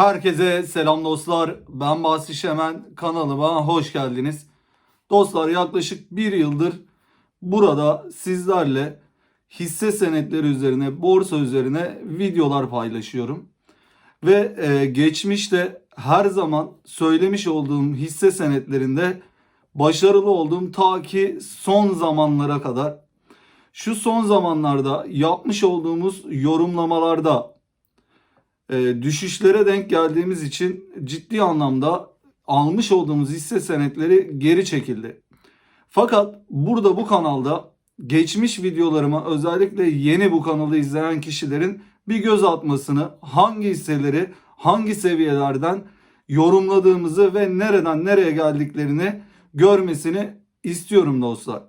Herkese selam dostlar. Ben Basri Şemen. Kanalıma hoş geldiniz. Dostlar yaklaşık bir yıldır burada sizlerle hisse senetleri üzerine, borsa üzerine videolar paylaşıyorum. Ve e, geçmişte her zaman söylemiş olduğum hisse senetlerinde başarılı olduğum ta ki son zamanlara kadar. Şu son zamanlarda yapmış olduğumuz yorumlamalarda e, düşüşlere denk geldiğimiz için ciddi anlamda almış olduğumuz hisse senetleri geri çekildi. Fakat burada bu kanalda geçmiş videolarıma özellikle yeni bu kanalı izleyen kişilerin bir göz atmasını, hangi hisseleri hangi seviyelerden yorumladığımızı ve nereden nereye geldiklerini görmesini istiyorum dostlar.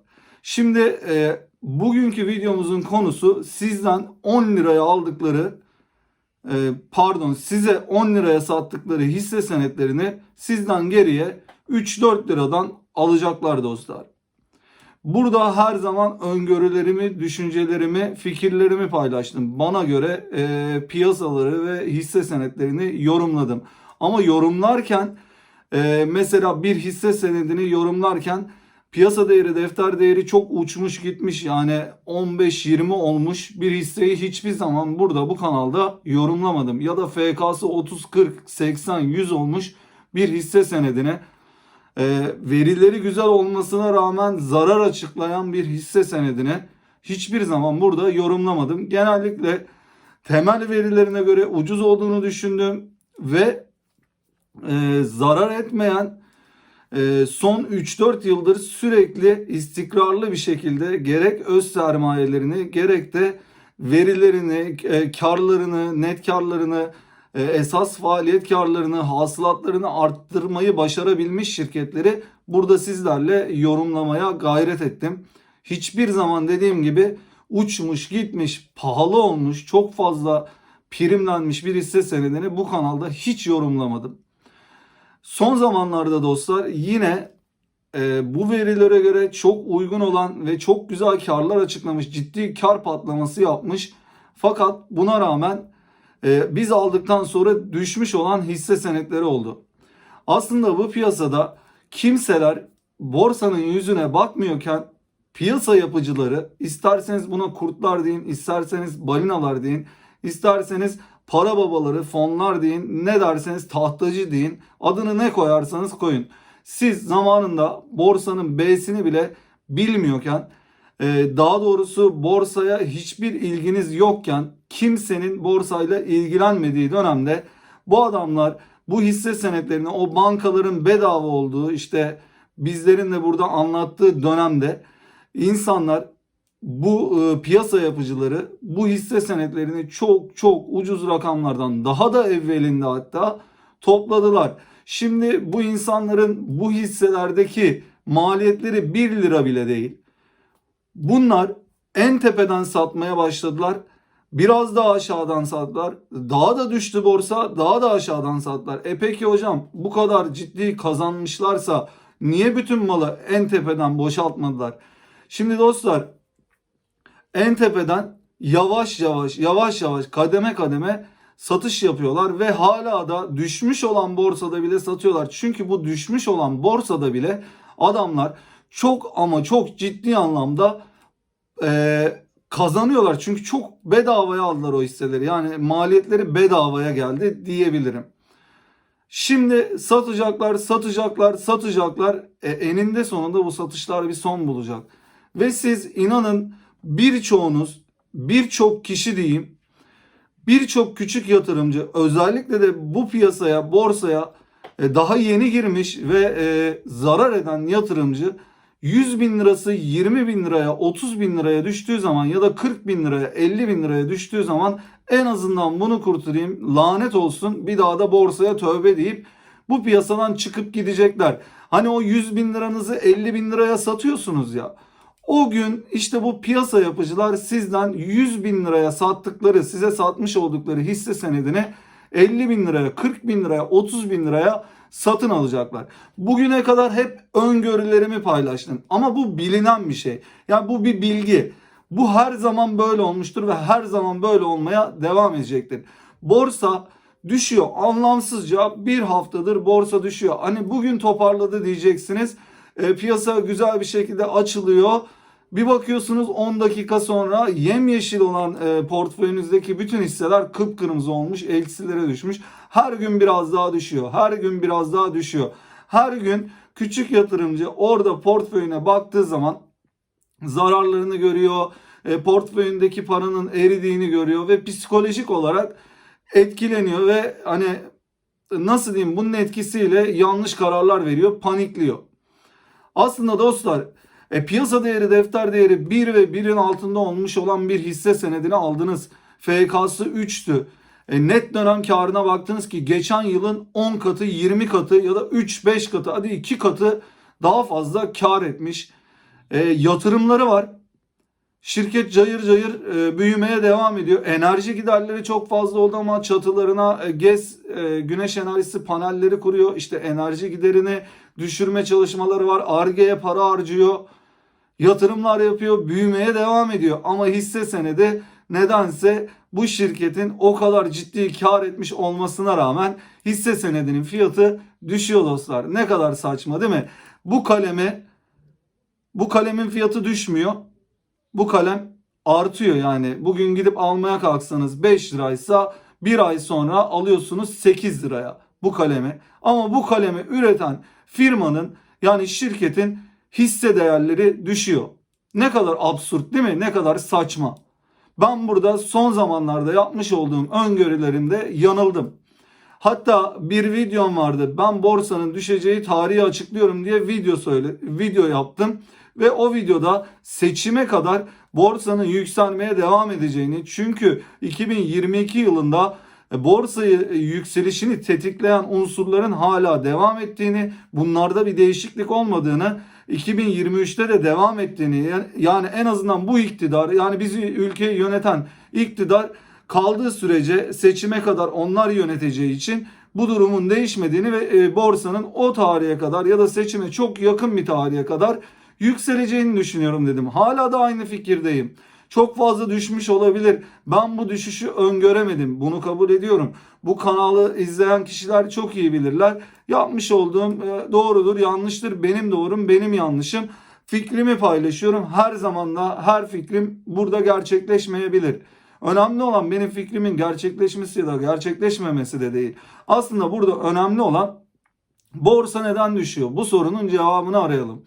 Şimdi e, bugünkü videomuzun konusu sizden 10 liraya aldıkları pardon size 10 liraya sattıkları hisse senetlerini sizden geriye 3-4 liradan alacaklar dostlar. Burada her zaman öngörülerimi, düşüncelerimi, fikirlerimi paylaştım. Bana göre e, piyasaları ve hisse senetlerini yorumladım. Ama yorumlarken e, mesela bir hisse senedini yorumlarken piyasa değeri, defter değeri çok uçmuş gitmiş. Yani 15-20 olmuş bir hisseyi hiçbir zaman burada bu kanalda yorumlamadım. Ya da FK'sı 30, 40, 80, 100 olmuş bir hisse senedine e, verileri güzel olmasına rağmen zarar açıklayan bir hisse senedine hiçbir zaman burada yorumlamadım. Genellikle temel verilerine göre ucuz olduğunu düşündüm ve e, zarar etmeyen son 3-4 yıldır sürekli istikrarlı bir şekilde gerek öz sermayelerini gerek de verilerini, e, karlarını, net karlarını, e, esas faaliyet karlarını, hasılatlarını arttırmayı başarabilmiş şirketleri burada sizlerle yorumlamaya gayret ettim. Hiçbir zaman dediğim gibi uçmuş, gitmiş, pahalı olmuş, çok fazla primlenmiş bir hisse senedini bu kanalda hiç yorumlamadım. Son zamanlarda dostlar yine e, bu verilere göre çok uygun olan ve çok güzel karlar açıklamış, ciddi kar patlaması yapmış. Fakat buna rağmen e, biz aldıktan sonra düşmüş olan hisse senetleri oldu. Aslında bu piyasada kimseler borsanın yüzüne bakmıyorken piyasa yapıcıları isterseniz buna kurtlar deyin, isterseniz balinalar deyin, isterseniz para babaları, fonlar deyin, ne derseniz tahtacı deyin, adını ne koyarsanız koyun. Siz zamanında borsanın B'sini bile bilmiyorken, e, daha doğrusu borsaya hiçbir ilginiz yokken, kimsenin borsayla ilgilenmediği dönemde bu adamlar bu hisse senetlerini o bankaların bedava olduğu işte bizlerin de burada anlattığı dönemde insanlar bu e, piyasa yapıcıları bu hisse senetlerini çok çok ucuz rakamlardan daha da evvelinde hatta topladılar. Şimdi bu insanların bu hisselerdeki maliyetleri 1 lira bile değil. Bunlar en tepeden satmaya başladılar. Biraz daha aşağıdan sattılar. Daha da düştü borsa, daha da aşağıdan sattılar. E peki hocam bu kadar ciddi kazanmışlarsa niye bütün malı en tepeden boşaltmadılar? Şimdi dostlar en tepeden yavaş yavaş yavaş yavaş kademe kademe satış yapıyorlar ve hala da düşmüş olan borsada bile satıyorlar. Çünkü bu düşmüş olan borsada bile adamlar çok ama çok ciddi anlamda e, kazanıyorlar. Çünkü çok bedavaya aldılar o hisseleri. Yani maliyetleri bedavaya geldi diyebilirim. Şimdi satacaklar, satacaklar, satacaklar. E, eninde sonunda bu satışlar bir son bulacak. Ve siz inanın birçoğunuz, birçok kişi diyeyim, birçok küçük yatırımcı özellikle de bu piyasaya, borsaya e, daha yeni girmiş ve e, zarar eden yatırımcı 100 bin lirası 20 bin liraya 30 bin liraya düştüğü zaman ya da 40 bin liraya 50 bin liraya düştüğü zaman en azından bunu kurtarayım lanet olsun bir daha da borsaya tövbe deyip bu piyasadan çıkıp gidecekler. Hani o 100 bin liranızı 50 bin liraya satıyorsunuz ya. O gün işte bu piyasa yapıcılar sizden 100 bin liraya sattıkları size satmış oldukları hisse senedini 50 bin liraya 40 bin liraya 30 bin liraya satın alacaklar. Bugüne kadar hep öngörülerimi paylaştım ama bu bilinen bir şey. Yani bu bir bilgi. Bu her zaman böyle olmuştur ve her zaman böyle olmaya devam edecektir. Borsa düşüyor. Anlamsızca bir haftadır borsa düşüyor. Hani bugün toparladı diyeceksiniz. E, piyasa güzel bir şekilde açılıyor. Bir bakıyorsunuz 10 dakika sonra yemyeşil olan e, portföyünüzdeki bütün hisseler kıpkırmızı olmuş, eksilere düşmüş. Her gün biraz daha düşüyor. Her gün biraz daha düşüyor. Her gün küçük yatırımcı orada portföyüne baktığı zaman zararlarını görüyor, e, portföyündeki paranın eridiğini görüyor ve psikolojik olarak etkileniyor ve hani nasıl diyeyim bunun etkisiyle yanlış kararlar veriyor, panikliyor. Aslında dostlar e, piyasa değeri, defter değeri 1 ve 1'in altında olmuş olan bir hisse senedini aldınız. FK'sı 3'tü. E, net dönem karına baktınız ki geçen yılın 10 katı, 20 katı ya da 3-5 katı hadi 2 katı daha fazla kar etmiş. E, yatırımları var. Şirket cayır cayır e, büyümeye devam ediyor. Enerji giderleri çok fazla oldu ama çatılarına e, GES e, güneş enerjisi panelleri kuruyor. İşte enerji giderini düşürme çalışmaları var. Arge'ye para harcıyor. Yatırımlar yapıyor. Büyümeye devam ediyor. Ama hisse senedi nedense bu şirketin o kadar ciddi kar etmiş olmasına rağmen hisse senedinin fiyatı düşüyor dostlar. Ne kadar saçma değil mi? Bu kalemi bu kalemin fiyatı düşmüyor. Bu kalem artıyor yani. Bugün gidip almaya kalksanız 5 liraysa bir ay sonra alıyorsunuz 8 liraya bu kalemi. Ama bu kalemi üreten firmanın yani şirketin hisse değerleri düşüyor. Ne kadar absürt değil mi? Ne kadar saçma. Ben burada son zamanlarda yapmış olduğum öngörülerimde yanıldım. Hatta bir videom vardı. Ben borsanın düşeceği tarihi açıklıyorum diye video söyle video yaptım ve o videoda seçime kadar borsanın yükselmeye devam edeceğini çünkü 2022 yılında e, borsayı e, yükselişini tetikleyen unsurların hala devam ettiğini, bunlarda bir değişiklik olmadığını, 2023'te de devam ettiğini yani en azından bu iktidar yani bizi ülkeyi yöneten iktidar kaldığı sürece seçime kadar onlar yöneteceği için bu durumun değişmediğini ve e, borsanın o tarihe kadar ya da seçime çok yakın bir tarihe kadar yükseleceğini düşünüyorum dedim. Hala da aynı fikirdeyim. Çok fazla düşmüş olabilir. Ben bu düşüşü öngöremedim. Bunu kabul ediyorum. Bu kanalı izleyen kişiler çok iyi bilirler. Yapmış olduğum e, doğrudur, yanlıştır. Benim doğrum, benim yanlışım. Fikrimi paylaşıyorum. Her zaman da her fikrim burada gerçekleşmeyebilir. Önemli olan benim fikrimin gerçekleşmesi ya da gerçekleşmemesi de değil. Aslında burada önemli olan borsa neden düşüyor? Bu sorunun cevabını arayalım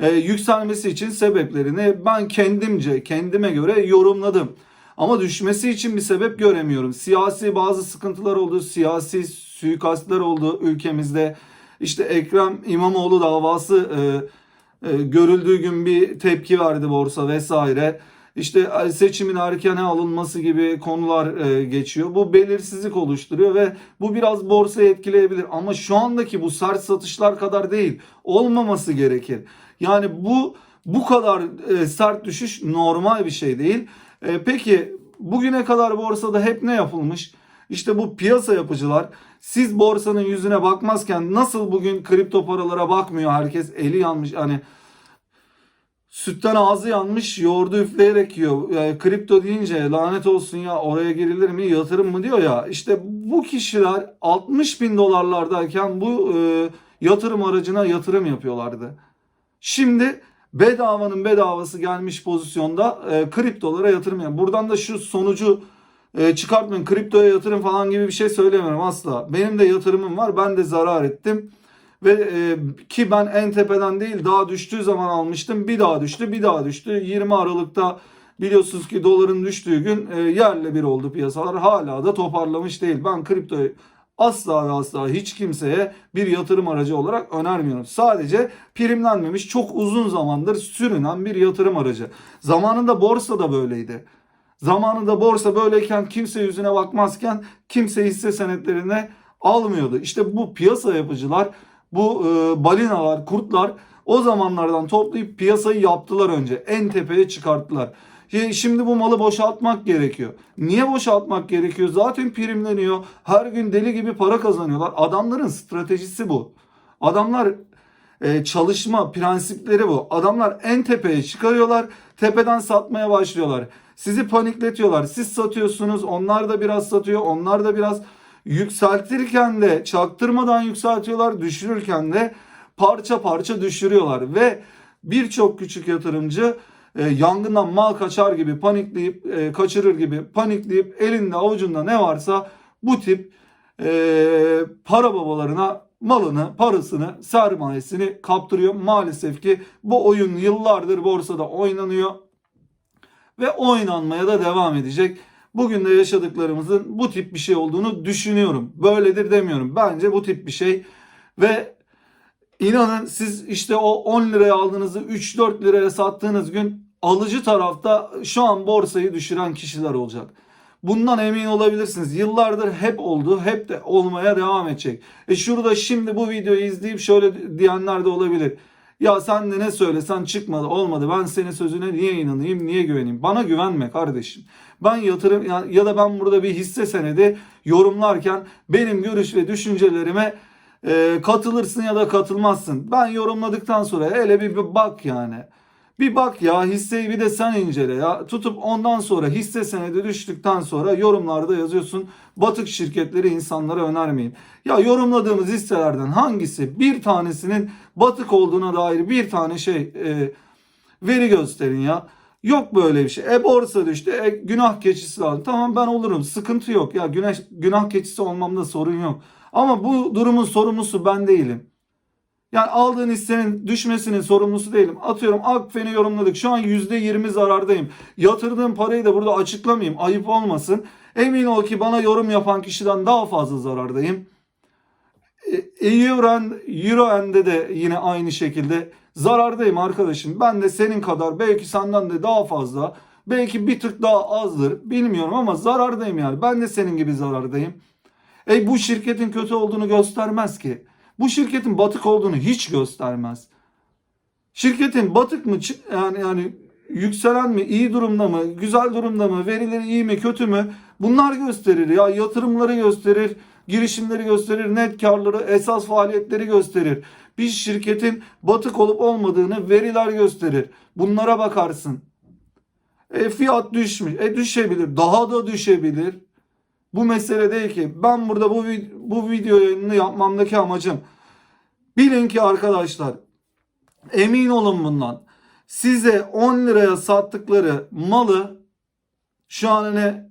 e, yükselmesi için sebeplerini ben kendimce, kendime göre yorumladım. Ama düşmesi için bir sebep göremiyorum. Siyasi bazı sıkıntılar oldu, siyasi suikastlar oldu ülkemizde. İşte Ekrem İmamoğlu davası e, e, görüldüğü gün bir tepki verdi borsa vesaire. İşte seçimin erkene alınması gibi konular e, geçiyor. Bu belirsizlik oluşturuyor ve bu biraz borsayı etkileyebilir. Ama şu andaki bu sert satışlar kadar değil. Olmaması gerekir. Yani bu bu kadar e, sert düşüş normal bir şey değil. E, peki bugüne kadar borsada hep ne yapılmış? İşte bu piyasa yapıcılar siz borsanın yüzüne bakmazken nasıl bugün kripto paralara bakmıyor herkes eli yanmış hani sütten ağzı yanmış yoğurdu üfleyerek yiyor. Yani kripto deyince lanet olsun ya oraya girilir mi yatırım mı diyor ya. İşte bu kişiler 60 bin dolarlardayken bu e, yatırım aracına yatırım yapıyorlardı. Şimdi bedavanın bedavası gelmiş pozisyonda e, kriptolara yatırım yapın. Buradan da şu sonucu e, çıkartmayın. Kriptoya yatırım falan gibi bir şey söylemiyorum asla. Benim de yatırımım var. Ben de zarar ettim. Ve e, ki ben en tepeden değil daha düştüğü zaman almıştım. Bir daha düştü, bir daha düştü. 20 Aralık'ta biliyorsunuz ki doların düştüğü gün e, yerle bir oldu piyasalar. Hala da toparlamış değil. Ben kriptoyu asla ve asla hiç kimseye bir yatırım aracı olarak önermiyorum. Sadece primlenmemiş çok uzun zamandır sürünen bir yatırım aracı. Zamanında borsa da böyleydi. Zamanında borsa böyleyken kimse yüzüne bakmazken kimse hisse senetlerine almıyordu. İşte bu piyasa yapıcılar, bu e, balinalar, kurtlar o zamanlardan toplayıp piyasayı yaptılar önce. En tepeye çıkarttılar. Şimdi bu malı boşaltmak gerekiyor. Niye boşaltmak gerekiyor? Zaten primleniyor. Her gün deli gibi para kazanıyorlar. Adamların stratejisi bu. Adamlar e, çalışma prensipleri bu. Adamlar en tepeye çıkarıyorlar. Tepeden satmaya başlıyorlar. Sizi panikletiyorlar. Siz satıyorsunuz. Onlar da biraz satıyor. Onlar da biraz yükseltirken de çaktırmadan yükseltiyorlar, düşürürken de parça parça düşürüyorlar ve birçok küçük yatırımcı e, yangından mal kaçar gibi panikleyip e, kaçırır gibi panikleyip elinde avucunda ne varsa bu tip e, para babalarına malını, parasını, sermayesini kaptırıyor. Maalesef ki bu oyun yıllardır borsada oynanıyor ve oynanmaya da devam edecek. Bugün de yaşadıklarımızın bu tip bir şey olduğunu düşünüyorum. Böyledir demiyorum. Bence bu tip bir şey ve inanın siz işte o 10 liraya aldığınızı 3-4 liraya sattığınız gün alıcı tarafta şu an borsayı düşüren kişiler olacak. Bundan emin olabilirsiniz. Yıllardır hep oldu, hep de olmaya devam edecek. E şurada şimdi bu videoyu izleyip şöyle diyenler de olabilir. Ya sen de ne söylesen çıkmadı, olmadı. Ben senin sözüne niye inanayım, niye güveneyim? Bana güvenme kardeşim. Ben yatırım ya, ya da ben burada bir hisse senedi yorumlarken benim görüş ve düşüncelerime e, katılırsın ya da katılmazsın. Ben yorumladıktan sonra hele bir, bir bak yani. Bir bak ya hisseyi bir de sen incele ya. Tutup ondan sonra hisse senedi düştükten sonra yorumlarda yazıyorsun. Batık şirketleri insanlara önermeyin. Ya yorumladığımız hisselerden hangisi bir tanesinin batık olduğuna dair bir tane şey e, veri gösterin ya. Yok böyle bir şey. E borsa düştü. E günah keçisi aldı. Tamam ben olurum. Sıkıntı yok. Ya güneş, günah keçisi olmamda sorun yok. Ama bu durumun sorumlusu ben değilim. Yani aldığın hissenin düşmesinin sorumlusu değilim. Atıyorum Akfen'i yorumladık. Şu an %20 zarardayım. Yatırdığım parayı da burada açıklamayayım. Ayıp olmasın. Emin ol ki bana yorum yapan kişiden daha fazla zarardayım. E, Euroen, Euroen'de de yine aynı şekilde zarardayım arkadaşım. Ben de senin kadar belki senden de daha fazla belki bir tık daha azdır bilmiyorum ama zarardayım yani. Ben de senin gibi zarardayım. E bu şirketin kötü olduğunu göstermez ki. Bu şirketin batık olduğunu hiç göstermez. Şirketin batık mı yani yani yükselen mi, iyi durumda mı, güzel durumda mı, verileri iyi mi, kötü mü? Bunlar gösterir ya yatırımları gösterir, girişimleri gösterir, net karları, esas faaliyetleri gösterir. Bir şirketin batık olup olmadığını veriler gösterir. Bunlara bakarsın. E fiyat düşmüş. E düşebilir. Daha da düşebilir. Bu mesele değil ki. Ben burada bu bu video yayınını yapmamdaki amacım bilin ki arkadaşlar emin olun bundan. Size 10 liraya sattıkları malı şu an hani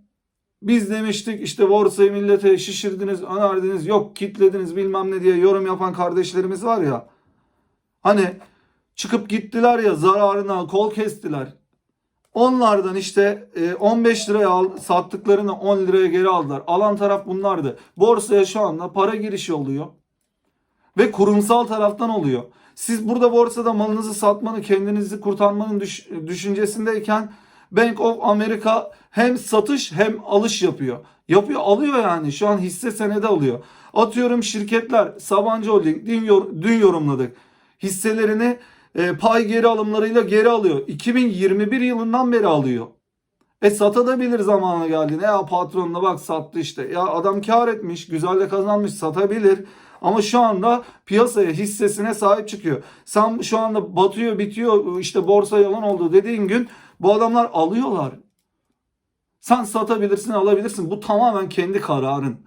biz demiştik işte borsayı millete şişirdiniz, önerdiniz, yok kitlediniz bilmem ne diye yorum yapan kardeşlerimiz var ya. Hani çıkıp gittiler ya zararına kol kestiler. Onlardan işte e, 15 liraya al, sattıklarını 10 liraya geri aldılar. Alan taraf bunlardı. Borsaya şu anda para girişi oluyor. Ve kurumsal taraftan oluyor. Siz burada borsada malınızı satmanın, kendinizi kurtarmanın düş- düşüncesindeyken Bank of America hem satış hem alış yapıyor. Yapıyor, alıyor yani. Şu an hisse senedi alıyor. Atıyorum şirketler, Sabancı Holding dün, yor- dün yorumladık. Hisselerini e, pay geri alımlarıyla geri alıyor. 2021 yılından beri alıyor. E satabilir zamanı geldiğinde. Ya patronuna bak sattı işte. Ya adam kar etmiş, güzel de kazanmış, satabilir. Ama şu anda piyasaya hissesine sahip çıkıyor. Sen şu anda batıyor, bitiyor, işte borsa yalan oldu dediğin gün bu adamlar alıyorlar. Sen satabilirsin, alabilirsin. Bu tamamen kendi kararın.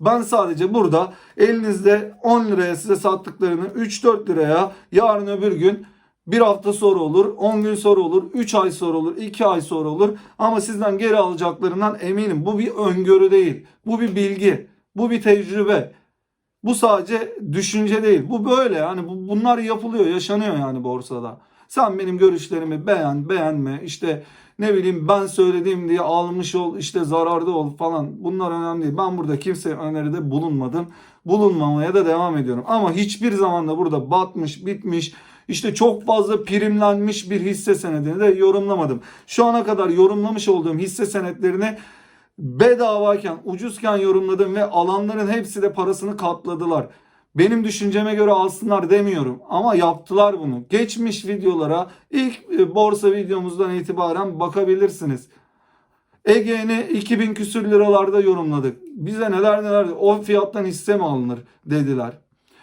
Ben sadece burada elinizde 10 liraya size sattıklarını 3-4 liraya yarın öbür gün bir hafta sonra olur, 10 gün sonra olur, 3 ay sonra olur, 2 ay sonra olur. Ama sizden geri alacaklarından eminim. Bu bir öngörü değil. Bu bir bilgi. Bu bir tecrübe. Bu sadece düşünce değil. Bu böyle yani bu, bunlar yapılıyor, yaşanıyor yani borsada. Sen benim görüşlerimi beğen, beğenme. işte ne bileyim ben söylediğim diye almış ol, işte zararda ol falan. Bunlar önemli değil. Ben burada kimseye öneride bulunmadım. Bulunmamaya da devam ediyorum. Ama hiçbir zaman da burada batmış, bitmiş, işte çok fazla primlenmiş bir hisse senedini de yorumlamadım. Şu ana kadar yorumlamış olduğum hisse senetlerini bedavayken, ucuzken yorumladım ve alanların hepsi de parasını katladılar. Benim düşünceme göre alsınlar demiyorum ama yaptılar bunu. Geçmiş videolara ilk e, borsa videomuzdan itibaren bakabilirsiniz. Ege'ni 2000 küsür liralarda yorumladık. Bize neler neler o fiyattan hisse mi alınır dediler.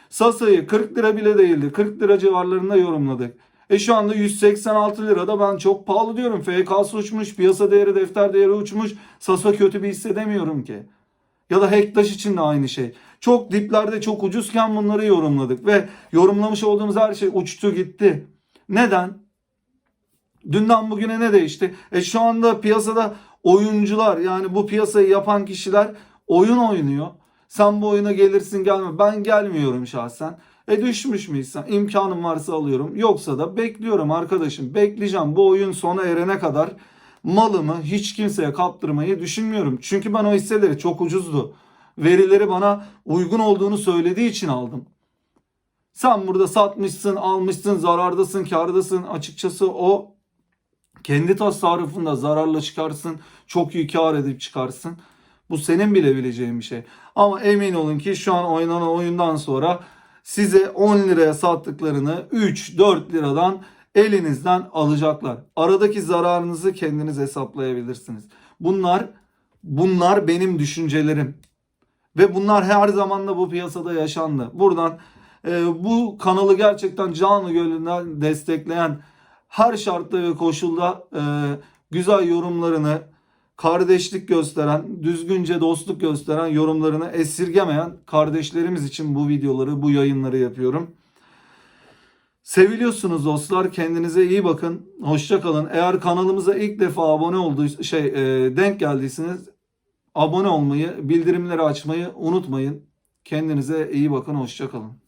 Sasa'yı 40 lira bile değildi. 40 lira civarlarında yorumladık. E şu anda 186 lirada ben çok pahalı diyorum. FK'sı uçmuş, piyasa değeri, defter değeri uçmuş. Sasa kötü bir hisse demiyorum ki. Ya da Hektaş için de aynı şey. Çok diplerde çok ucuzken bunları yorumladık ve yorumlamış olduğumuz her şey uçtu gitti. Neden? Dünden bugüne ne değişti? E şu anda piyasada oyuncular yani bu piyasayı yapan kişiler oyun oynuyor. Sen bu oyuna gelirsin gelme. Ben gelmiyorum şahsen. E düşmüş müysen imkanım varsa alıyorum. Yoksa da bekliyorum arkadaşım. Bekleyeceğim bu oyun sona erene kadar malımı hiç kimseye kaptırmayı düşünmüyorum. Çünkü ben o hisseleri çok ucuzdu. Verileri bana uygun olduğunu söylediği için aldım. Sen burada satmışsın, almışsın, zarardasın, kârdasın. Açıkçası o kendi tasarrufunda zararla çıkarsın. Çok iyi kar edip çıkarsın. Bu senin bile bileceğin bir şey. Ama emin olun ki şu an oynanan oyundan sonra size 10 liraya sattıklarını 3-4 liradan elinizden alacaklar. Aradaki zararınızı kendiniz hesaplayabilirsiniz. Bunlar bunlar benim düşüncelerim. Ve bunlar her zaman da bu piyasada yaşandı. Buradan e, bu kanalı gerçekten canlı gönülden destekleyen her şartta ve koşulda e, güzel yorumlarını, kardeşlik gösteren, düzgünce dostluk gösteren yorumlarını esirgemeyen kardeşlerimiz için bu videoları, bu yayınları yapıyorum. Seviliyorsunuz dostlar. Kendinize iyi bakın. Hoşça kalın. Eğer kanalımıza ilk defa abone olduğu şey e, denk geldiyseniz abone olmayı, bildirimleri açmayı unutmayın. Kendinize iyi bakın. Hoşça kalın.